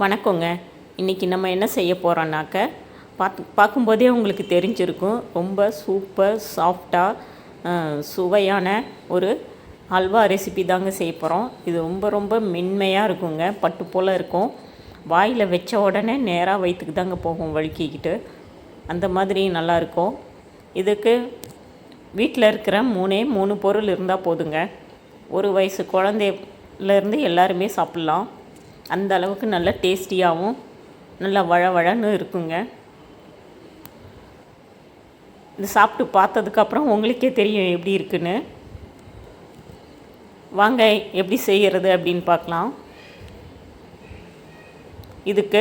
வணக்கங்க. இன்றைக்கி நம்ம என்ன செய்ய போகிறோன்னாக்க பார்த்து பார்க்கும்போதே உங்களுக்கு தெரிஞ்சிருக்கும். ரொம்ப சூப்பர் சாஃப்டாக சுவையான ஒரு அல்வா ரெசிபி தாங்க செய்ய போகிறோம் இது ரொம்ப ரொம்ப மென்மையாக இருக்குங்க. பட்டு போல் இருக்கும். வாயில் வச்ச உடனே நேராக வயிற்றுக்கு தாங்க போகும் வழுக்கிக்கிட்டு. அந்த மாதிரி நல்லாயிருக்கும் இதுக்கு வீட்டில் இருக்கிற மூணே மூணு பொருள் இருந்தால் போதுங்க. ஒரு வயசு குழந்தையிலேருந்து எல்லாருமே சாப்பிட்லாம். அந்த அளவுக்கு நல்ல டேஸ்டியாகவும் நல்லா வழ வழன்னு இருக்குங்க. இது சாப்பிட்டு பார்த்ததுக்கப்புறம் உங்களுக்கே தெரியும் எப்படி இருக்குன்னு. வாங்க எப்படி செய்கிறது அப்படின்னு பார்க்கலாம். இதுக்கு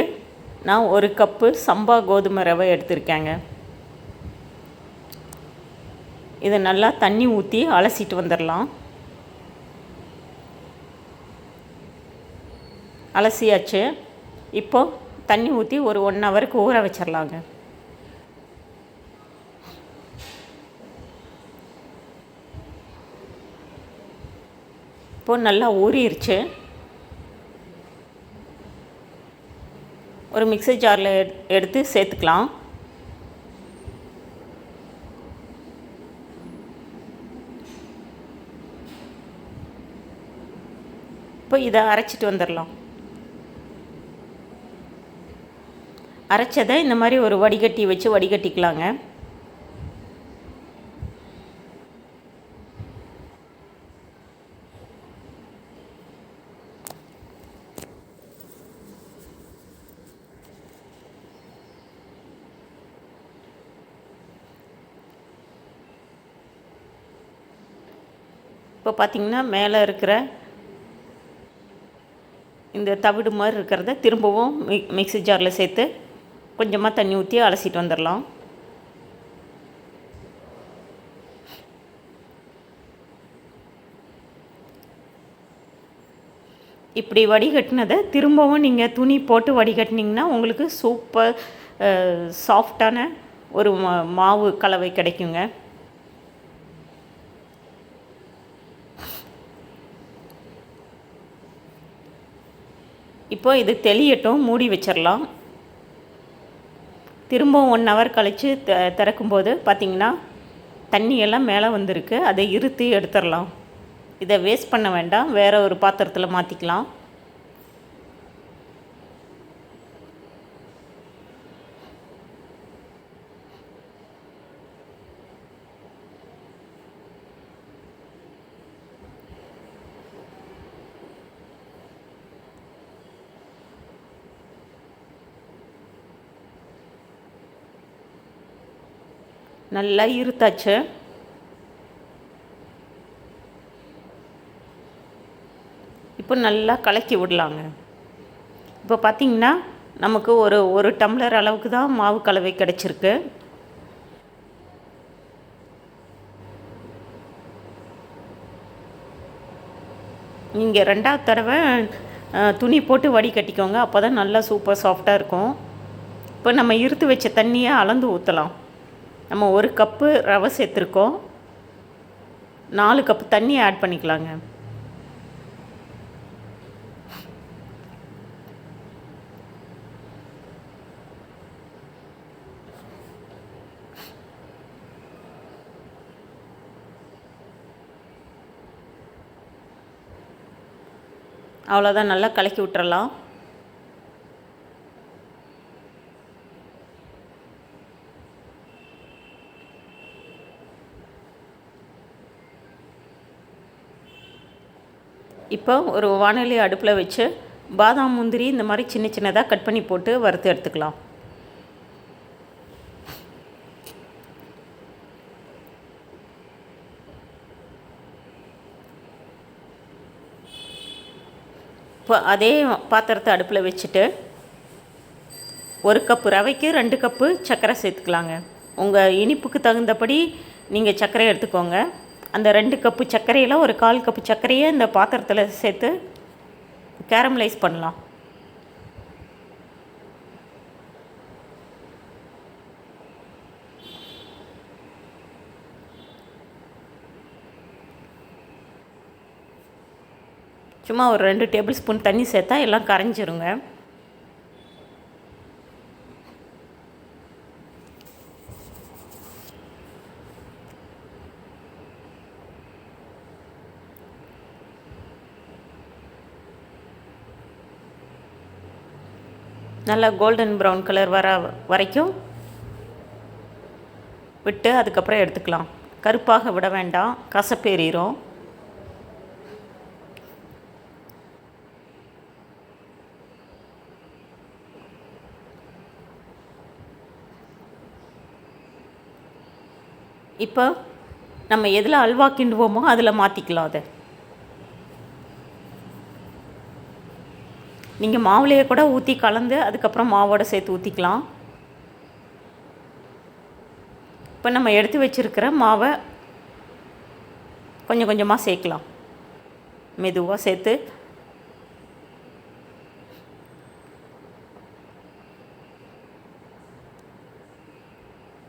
நான் ஒரு கப்பு சம்பா கோதுமை ரவை எடுத்திருக்கேங்க. இதை நல்லா தண்ணி ஊற்றி அலசிட்டு வந்துடலாம். அலசியாச்சு. இப்போ தண்ணி ஊற்றி ஒரு ஒன் ஹவருக்கு ஊற வச்சிடலாங்க இப்போது நல்லா ஊறிடுச்சு ஒரு மிக்சர் ஜாரில் எடுத்து சேர்த்துக்கலாம். இப்போ இதை அரைச்சிட்டு வந்துடலாம் அரைச்சதை இந்த மாதிரி ஒரு வடிகட்டி வச்சு வடிகட்டிக்கலாங்க. இப்போ பார்த்திங்கன்னா மேலே இருக்கிற இந்த தவிடு மாதிரி இருக்கிறத திரும்பவும் மிக் மிக்ஸி ஜாரில் சேர்த்து கொஞ்சமாக தண்ணி ஊற்றி அலசிட்டு வந்துடலாம் இப்படி வடிகட்டினதை திரும்பவும் நீங்கள் துணி போட்டு வடிகட்டினீங்கன்னா உங்களுக்கு சூப்பர் சாஃப்டான ஒரு மா- மாவு கலவை கிடைக்குங்க. இப்போ இது தெளியட்டும் மூடி வச்சிடலாம் திரும்பவும் ஒன் ஹவர் கழித்து த திறக்கும்போது பார்த்திங்கன்னா தண்ணியெல்லாம் மேலே வந்திருக்கு. அதை இருத்தி எடுத்துடலாம் இதை வேஸ்ட் பண்ண வேண்டாம். வேறு ஒரு பாத்திரத்தில் மாற்றிக்கலாம் நல்லா இருத்தாச்சு. இப்போ நல்லா கலக்கி விடலாங்க. இப்போ பார்த்திங்கன்னா நமக்கு ஒரு ஒரு டம்ளர் அளவுக்கு தான் மாவு கலவை கிடச்சிருக்கு. நீங்கள் ரெண்டாவது தடவை துணி போட்டு வடிகட்டிக்கோங்க அப்போ தான் நல்லா சூப்பர் சாஃப்டாக இருக்கும். இப்போ நம்ம இருத்து வச்ச தண்ணியை அளந்து ஊற்றலாம் நம்ம ஒரு கப்பு ரவை சேர்த்துருக்கோம். நாலு கப்பு தண்ணி ஆட் பண்ணிக்கலாங்க. அவ்வளோதான் நல்லா கலக்கி விட்டுறலாம். இப்போ ஒரு வானொலி அடுப்பில் வச்சு பாதாம் முந்திரி இந்த மாதிரி சின்ன சின்னதாக கட் பண்ணி போட்டு வறுத்து எடுத்துக்கலாம். இப்போ அதே பாத்திரத்தை அடுப்பில் வச்சுட்டு ஒரு கப்பு ரவைக்கு ரெண்டு கப்பு சர்க்கரை சேர்த்துக்கலாங்க. உங்கள் இனிப்புக்கு தகுந்தபடி நீங்கள் சர்க்கரை எடுத்துக்கோங்க. அந்த ரெண்டு கப்பு சர்க்கரையில் ஒரு கால் கப்பு சர்க்கரையை இந்த பாத்திரத்தில் சேர்த்து கேரமலைஸ் பண்ணலாம். சும்மா ஒரு ரெண்டு டேபிள் ஸ்பூன் தண்ணி சேர்த்தா எல்லாம் கரைஞ்சிருங்க. நல்லா கோல்டன் ப்ரௌன் கலர் வர வரைக்கும் விட்டு அதுக்கப்புறம் எடுத்துக்கலாம். கருப்பாக விட வேண்டாம். கசப்பேறிடும் இப்போ நம்ம எதில் அல்வா கிண்டுவோமோ அதில் மாற்றிக்கலாம் அதை. நீங்கள் மாவுலேயே கூட ஊற்றி கலந்து அதுக்கப்புறம் மாவோட சேர்த்து ஊற்றிக்கலாம் இப்போ நம்ம எடுத்து வச்சுருக்கிற மாவை கொஞ்சம் கொஞ்சமாக சேர்க்கலாம். மெதுவாக சேர்த்து.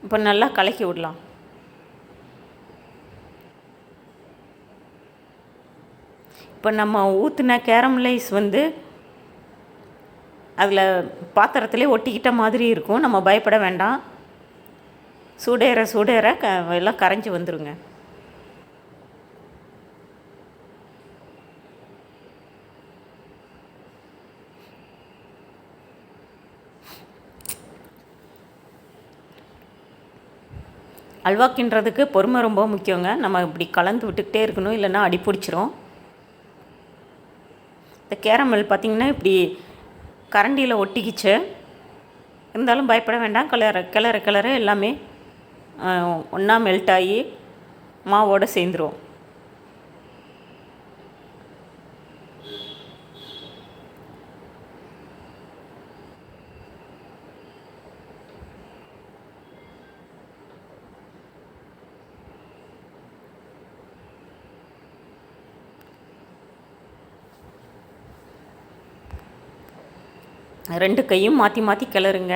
இப்போ நல்லா கலக்கி விடலாம். இப்போ நம்ம ஊற்றின கேரமலைஸ் வந்து அதில் பாத்திரத்திலே ஒட்டிக்கிட்ட மாதிரி இருக்கும். நம்ம பயப்பட வேண்டாம். சூடேற சூடேற க எல்லாம் கரைஞ்சி வந்துடுங்க அல்வா பொறுமை ரொம்ப முக்கியங்க. நம்ம இப்படி கலந்து விட்டுக்கிட்டே இருக்கணும் இல்லைன்னா அடி பிடிச்சிரும். இந்த கேரமல் பார்த்திங்கன்னா இப்படி கரண்டியில் ஒட்டிக்கிச்சு. இருந்தாலும் பயப்பட வேண்டாம். கிளற கிளற கிளற எல்லாமே ஒன்றா மெல்ட் ஆகி மாவோடு சேர்ந்துருவோம் ரெண்டு கையும் மாற்றி மாற்றி கிளறுங்க.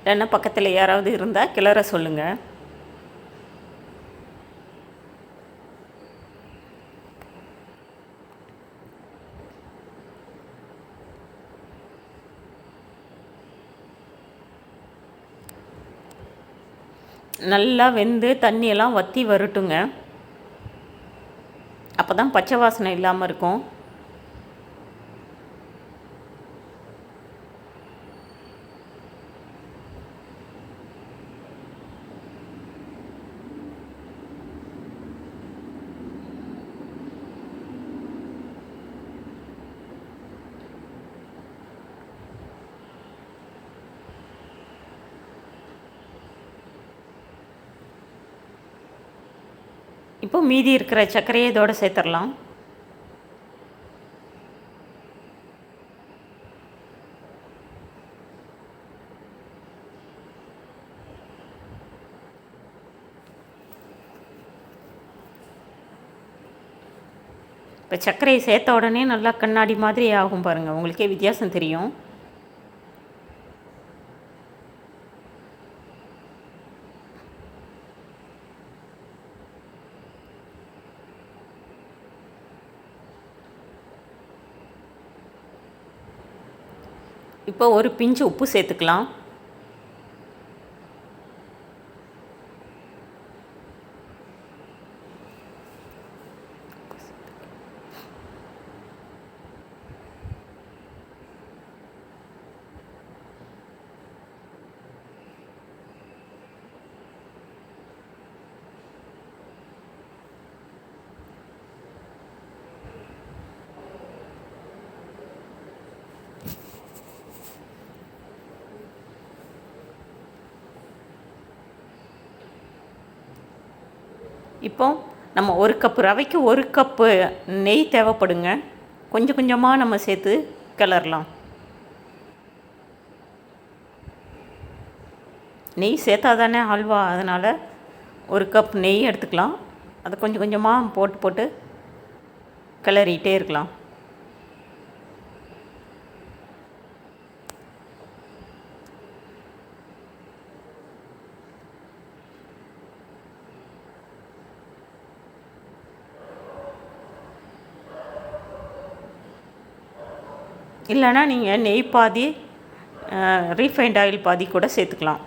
இல்லைன்னா பக்கத்தில் யாராவது இருந்தால் கிளற சொல்லுங்கள் நல்லா வெந்து தண்ணியெல்லாம் வற்றி வரட்டுங்க. அப்போ தான் பச்சை வாசனை இல்லாமல் இருக்கும். இப்போ மீதி இருக்கிற சர்க்கரையை இதோட சேர்த்துடலாம். இப்போ சர்க்கரையை சேர்த்த உடனே நல்லா கண்ணாடி மாதிரி ஆகும் பாருங்கள் உங்களுக்கே வித்தியாசம் தெரியும். இப்போ ஒரு பிஞ்சு உப்பு சேர்த்துக்கலாம். இப்போ நம்ம ஒரு கப்பு ரவைக்கு ஒரு கப்பு நெய் தேவைப்படுங்க. கொஞ்சம் கொஞ்சமாக நம்ம சேர்த்து கிளறலாம். நெய் சேர்த்தா தானே அல்வா அதனால் ஒரு கப் நெய் எடுத்துக்கலாம். அதை கொஞ்சம் கொஞ்சமாக போட்டு போட்டு கிளறிட்டே இருக்கலாம். இல்லைன்னா நீங்கள் நெய் பாதி ரீஃபைண்ட் ஆயில் பாதி கூட சேர்த்துக்கலாம்.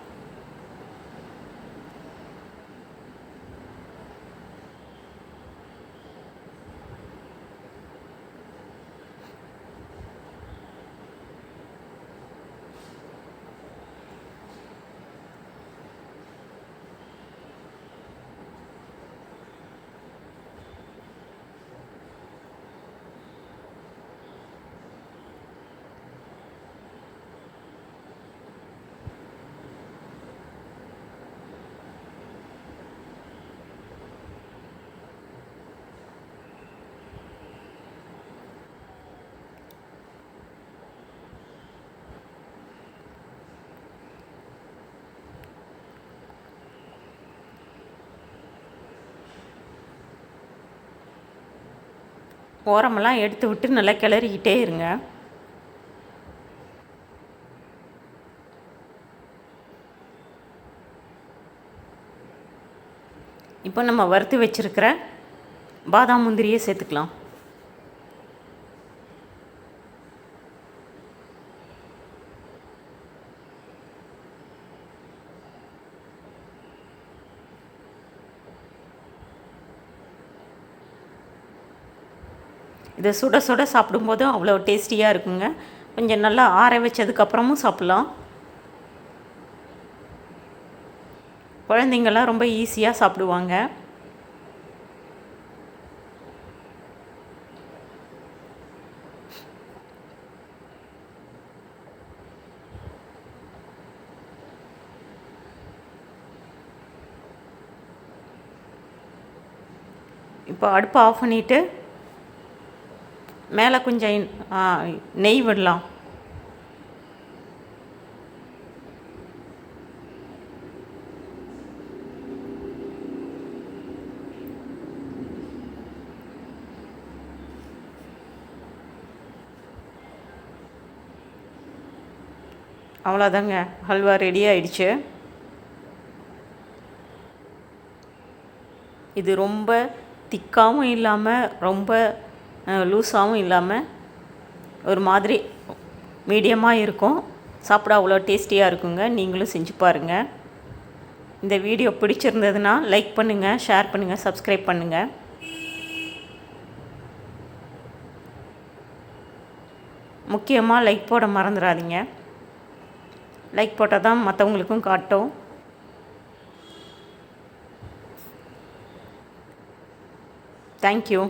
ஓரமெல்லாம் எடுத்து விட்டு நல்லா கிளறிக்கிட்டே இருங்க. இப்போ நம்ம வறுத்து வச்சுருக்கிற பாதாம் முந்திரியை சேர்த்துக்கலாம். இதை சுட சுட சாப்பிடும்போதும் அவ்வளோ டேஸ்டியாக இருக்குங்க. கொஞ்சம் நல்லா ஆற வச்சதுக்கப்புறமும் சாப்பிட்லாம். குழந்தைங்கள்லாம் ரொம்ப ஈஸியாக சாப்பிடுவாங்க. இப்போ அடுப்பை ஆஃப் பண்ணிவிட்டு மேலே கொஞ்சம் நெய் விடலாம். அவ்வளோதாங்க ஹல்வா ரெடி ஆயிடுச்சு. இது ரொம்ப திக்காகவும் இல்லாமல் ரொம்ப லூஸாகவும் இல்லாமல் ஒரு மாதிரி மீடியமாக இருக்கும். சாப்பிட அவ்வளோ டேஸ்டியாக இருக்குங்க. நீங்களும் செஞ்சு பாருங்கள் இந்த வீடியோ பிடிச்சிருந்ததுன்னா லைக் பண்ணுங்கள் ஷேர் பண்ணுங்கள் சப்ஸ்கிரைப் பண்ணுங்கள் முக்கியமாக லைக் போட மறந்துடாதீங்க. லைக் போட்டால் தான் மற்றவங்களுக்கும் காட்டும் தேங்க்யூ